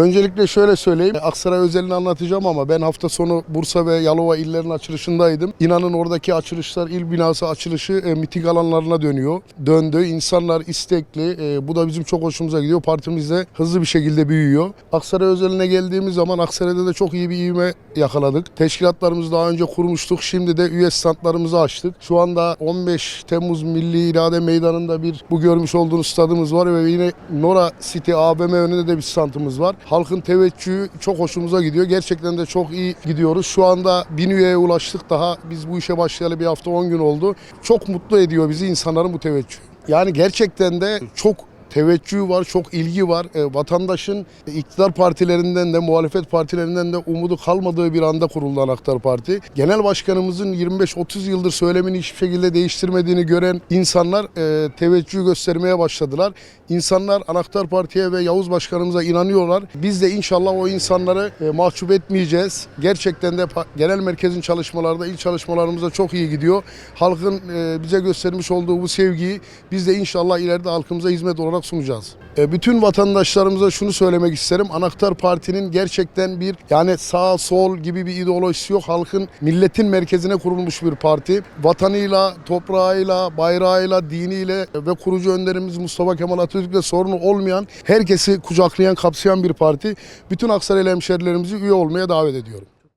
Öncelikle şöyle söyleyeyim. Aksaray özelini anlatacağım ama ben hafta sonu Bursa ve Yalova illerinin açılışındaydım. İnanın oradaki açılışlar, il binası açılışı e, miting alanlarına dönüyor. Döndü. İnsanlar istekli. E, bu da bizim çok hoşumuza gidiyor. Partimiz de hızlı bir şekilde büyüyor. Aksaray özeline geldiğimiz zaman Aksaray'da da çok iyi bir ivme yakaladık. Teşkilatlarımızı daha önce kurmuştuk. Şimdi de üye standlarımızı açtık. Şu anda 15 Temmuz Milli İrade Meydanı'nda bir bu görmüş olduğunuz stadımız var ve yine Nora City AVM önünde de bir standımız var. Halkın teveccühü çok hoşumuza gidiyor. Gerçekten de çok iyi gidiyoruz. Şu anda bin üyeye ulaştık. Daha biz bu işe başlayalı bir hafta 10 gün oldu. Çok mutlu ediyor bizi insanların bu teveccühü. Yani gerçekten de çok teveccüh var, çok ilgi var. E, vatandaşın iktidar partilerinden de muhalefet partilerinden de umudu kalmadığı bir anda kuruldu Anahtar Parti. Genel başkanımızın 25-30 yıldır söylemini hiçbir şekilde değiştirmediğini gören insanlar e, teveccüh göstermeye başladılar. İnsanlar Anahtar Parti'ye ve Yavuz Başkanımıza inanıyorlar. Biz de inşallah o insanları e, mahcup etmeyeceğiz. Gerçekten de genel merkezin çalışmalarda, il çalışmalarımızda çok iyi gidiyor. Halkın e, bize göstermiş olduğu bu sevgiyi biz de inşallah ileride halkımıza hizmet olarak sunacağız. E, bütün vatandaşlarımıza şunu söylemek isterim. Anahtar Parti'nin gerçekten bir yani sağ sol gibi bir ideolojisi yok. Halkın milletin merkezine kurulmuş bir parti. Vatanıyla, toprağıyla, bayrağıyla, diniyle ve kurucu önderimiz Mustafa Kemal Atatürk'le sorunu olmayan, herkesi kucaklayan, kapsayan bir parti. Bütün Aksaraylı hemşerilerimizi üye olmaya davet ediyorum.